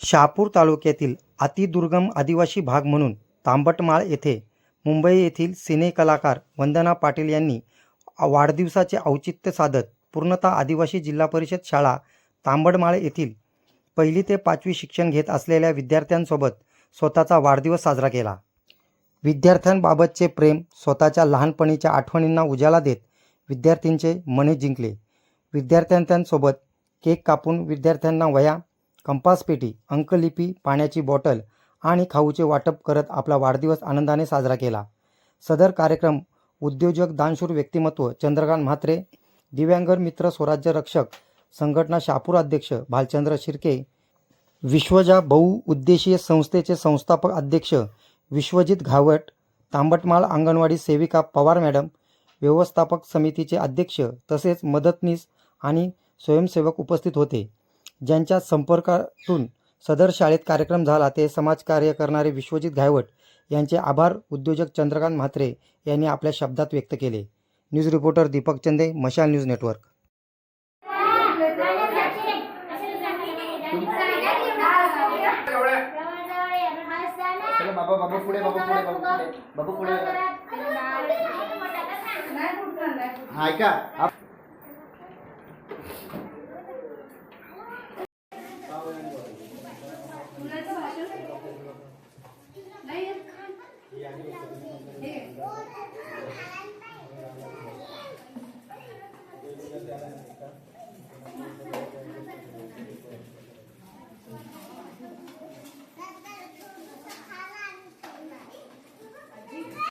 शहापूर तालुक्यातील अतिदुर्गम आदिवासी भाग म्हणून तांबटमाळ येथे मुंबई येथील सिनेकलाकार वंदना पाटील यांनी वाढदिवसाचे औचित्य साधत पूर्णतः आदिवासी जिल्हा परिषद शाळा तांबडमाळ येथील पहिली ते पाचवी शिक्षण घेत असलेल्या विद्यार्थ्यांसोबत स्वतःचा वाढदिवस साजरा केला. विद्यार्थ्यांबाबतचे प्रेम स्वतःच्या लहानपणीच्या आठवणींना उजाला देत विद्यार्थ्यांचे मने जिंकले. विद्यार्थ्यांसोबत केक कापून विद्यार्थ्यांना वया कंपासपेटी अंकलिपी पाण्याची बॉटल आणि खाऊचे वाटप करत आपला वाढदिवस आनंदाने साजरा केला. सदर कार्यक्रम उद्योजक दानशूर व्यक्तिमत्व चंद्रकांत म्हात्रे दिव्यांगर मित्र स्वराज्य रक्षक संघटना शापूर अध्यक्ष भालचंद्र शिर्के विश्वजा बहुउद्देशीय संस्थेचे संस्थापक अध्यक्ष विश्वजित घावट तांबटमाळ अंगणवाडी सेविका पवार मॅडम व्यवस्थापक समितीचे अध्यक्ष तसेच मदतनीस आणि स्वयंसेवक उपस्थित होते. ज्यांच्या संपर्कातून सदर शाळेत कार्यक्रम झाला ते समाजकार्य करणारे विश्वजित घायवट यांचे आभार उद्योजक चंद्रकांत म्हात्रे यांनी आपल्या शब्दात व्यक्त केले. न्यूज रिपोर्टर दीपक चंदे मशाल न्यूज नेटवर्क. बाबा बाबा पुढे बाबा पुढे बाबा पुढे ऐका Thank you.